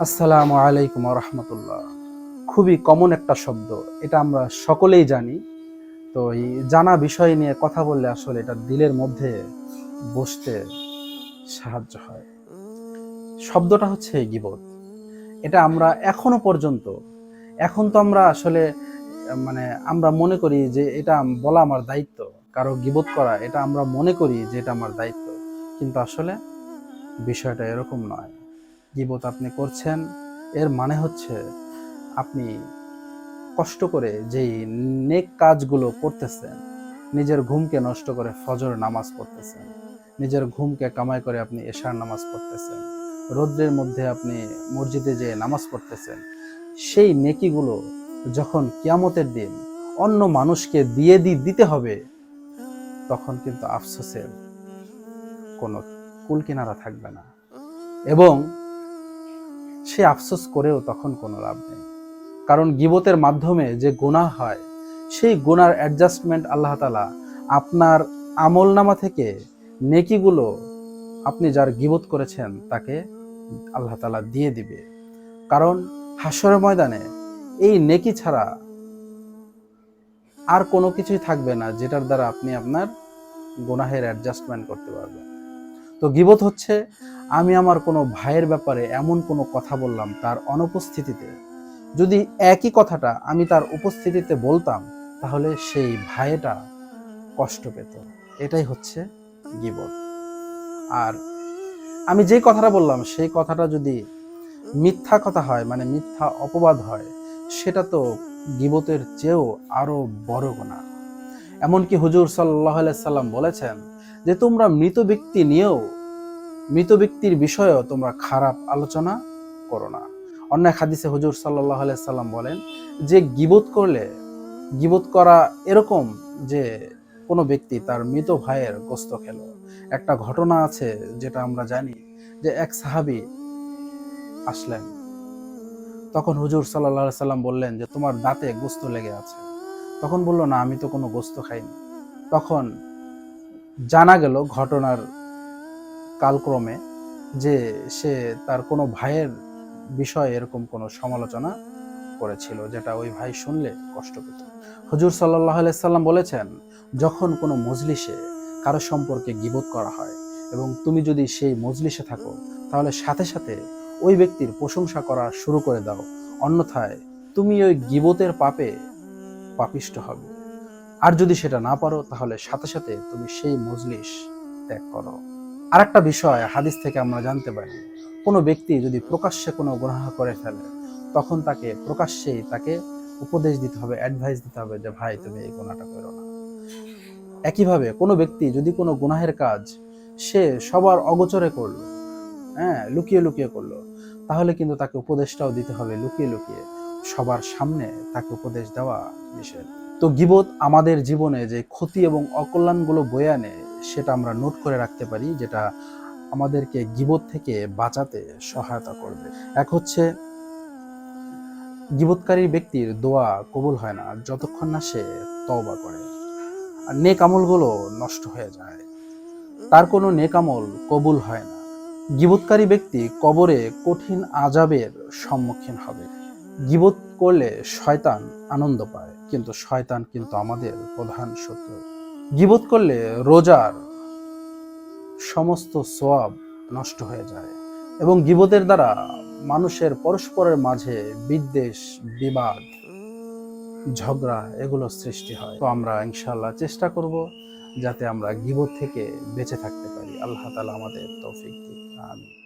আসসালামু আলাইকুম রহমতুল্লাহ। খুবই কমন একটা শব্দ, এটা আমরা সকলেই জানি। তো এই জানা বিষয় নিয়ে কথা বললে আসলে এটা দিলের মধ্যে বসতে সাহায্য হয়। শব্দটা হচ্ছে গিবত। এটা আমরা এখনও পর্যন্ত, এখন তো আমরা আসলে মানে আমরা মনে করি যে এটা বলা আমার দায়িত্ব, কারও গিবত করা, এটা আমরা মনে করি যে এটা আমার দায়িত্ব। কিন্তু আসলে বিষয়টা এরকম নয়। গিবত আপনি করছেন, এর মানে হচ্ছে আপনি কষ্ট করে যেই নেক কাজগুলো করতেছেন, নিজের ঘুমকে নষ্ট করে ফজর নামাজ পড়তেছেন, নিজের ঘুমকে কামাই করে আপনি এশার নামাজ পড়তেছেন, রৌদ্রের মধ্যে আপনি মসজিদে যেয়ে নামাজ পড়তেছেন, সেই নেকিগুলো যখন কিয়ামতের দিন অন্য মানুষকে দিয়ে দি, দিতে হবে, তখন কিন্তু আফসোসের কোনো কুলকিনারা থাকবে না। এবং সে আফসোস করেও তখন কোনো লাভ নেই। কারণ গিবতের মাধ্যমে যে গুনাহ হয়, সেই গুনার অ্যাডজাস্টমেন্ট আল্লাহ তালা আপনার আমল নামা থেকে নেকিগুলো আপনি যার গিবত করেছেন তাকে আল্লাহ তালা দিয়ে দিবে। কারণ হাসরের ময়দানে এই নেকি ছাড়া আর কোনো কিছুই থাকবে না, যেটার দ্বারা আপনি আপনার গুনাহের অ্যাডজাস্টমেন্ট করতে পারবেন। তো গিবত হচ্ছে আমি আমার কোনো ভাইয়ের ব্যাপারে এমন কোনো কথা বললাম তার অনুপস্থিতিতে। যদি একই কথাটা আমি তার উপস্থিতিতে বলতাম তাহলে সেই ভাইটা কষ্ট পেত। এটাই হচ্ছে গিবত। আর আমি যে কথাটা বললাম সেই কথাটা যদি মিথ্যা কথা হয় মানে মিথ্যা অপবাদ হয় সেটা তো গিবতের চেয়েও আরও বড় গোনা। এমনকি হুজুর সাল্লাহ সাল্লাম বলেছেন যে তোমরা মৃত ব্যক্তি নিয়েও, মৃত ব্যক্তির বিষয়েও তোমরা খারাপ আলোচনা করো না। অন্য এক হাদিসে হুজুর সাল্লাহ সাল্লাম বলেন যে গিবত করলে, গিবত করা এরকম যে কোনো ব্যক্তি তার মৃত ভাইয়ের গোস্ত খেল। একটা ঘটনা আছে যেটা আমরা জানি যে এক সাহাবি আসলেন। তখন হুজুর সাল্লাহ সাল্লাম বললেন যে তোমার দাঁতে গোস্ত লেগে আছে। তখন বলল, না, আমি তো কোনো গোস্ত খাইনি। তখন জানা গেল ঘটনার কালক্রমে যে সে তার কোনো ভাইয়ের বিষয়ে এরকম কোনো সমালোচনা করেছিল, যেটা ওই ভাই শুনলে কষ্ট পেত। হুজুর সাল্লাহ সাল্লাম বলেছেন, যখন কোনো মজলিসে কারও সম্পর্কে গিবত করা হয় এবং তুমি যদি সেই মজলিসে থাকো, তাহলে সাথে সাথে ওই ব্যক্তির প্রশংসা করা শুরু করে দাও। অন্যথায় তুমি ওই গিবতের পাপে পাপিষ্ট হবে। আর যদি সেটা না পারো, তাহলে সাথে সাথে তুমি সেই মজলিস ত্যাগ করো। আরেকটা বিষয় হাদিস থেকে আমরা জানতে পারি, কোনো ব্যক্তি যদি প্রকাশ্যে কোনো গ্রহণ করে ফেলে, তখন তাকে প্রকাশ্যেই তাকে উপদেশ দিতে হবে অ্যাডভাইস দিতে হবে যে, ভাই, তুমি এই গুণাটা করো না। একইভাবে কোনো ব্যক্তি যদি কোনো গুনাহের কাজ সে সবার অগোচরে করল হ্যাঁ লুকিয়ে লুকিয়ে করল, তাহলে কিন্তু তাকে উপদেশটাও দিতে হবে, লুকিয়ে লুকিয়ে। সবার সামনে তাকে উপদেশ দেওয়া নিষেধ। তো গিবত আমাদের জীবনে যে ক্ষতি এবং অকল্যাণগুলো বয়ে আনে, সেটা আমরা নোট করে রাখতে পারি, যেটা আমাদেরকে গিবত থেকে বাঁচাতে সহায়তা করবে। এক হচ্ছে, গিবতকারী ব্যক্তির দোয়া কবুল হয় না, যতক্ষণ না সে তওবা করে। আর নেক আমলগুলো নষ্ট হয়ে যায়। তার কোনো নেক আমল কবুল হয় না। গিবতকারী ব্যক্তি কবরে কঠিন আজাবের সম্মুখীন হবে। গিবত করলে শয়তান আনন্দ পায়, কিন্তু শয়তান কিন্তু আমাদের প্রধান শত্রু। গিবত করলে রোজার সমস্ত সোয়াব নষ্ট হয়ে যায় এবং গিবতের দ্বারা মানুষের পরস্পরের মাঝে বিদ্বেষ, বিবাদ, ঝগড়া এগুলো সৃষ্টি হয়। তো আমরা ইনশাল্লাহ চেষ্টা করব যাতে আমরা গিবত থেকে বেঁচে থাকতে পারি। আল্লাহ তালা আমাদের তৌফিক দিক। আমিন।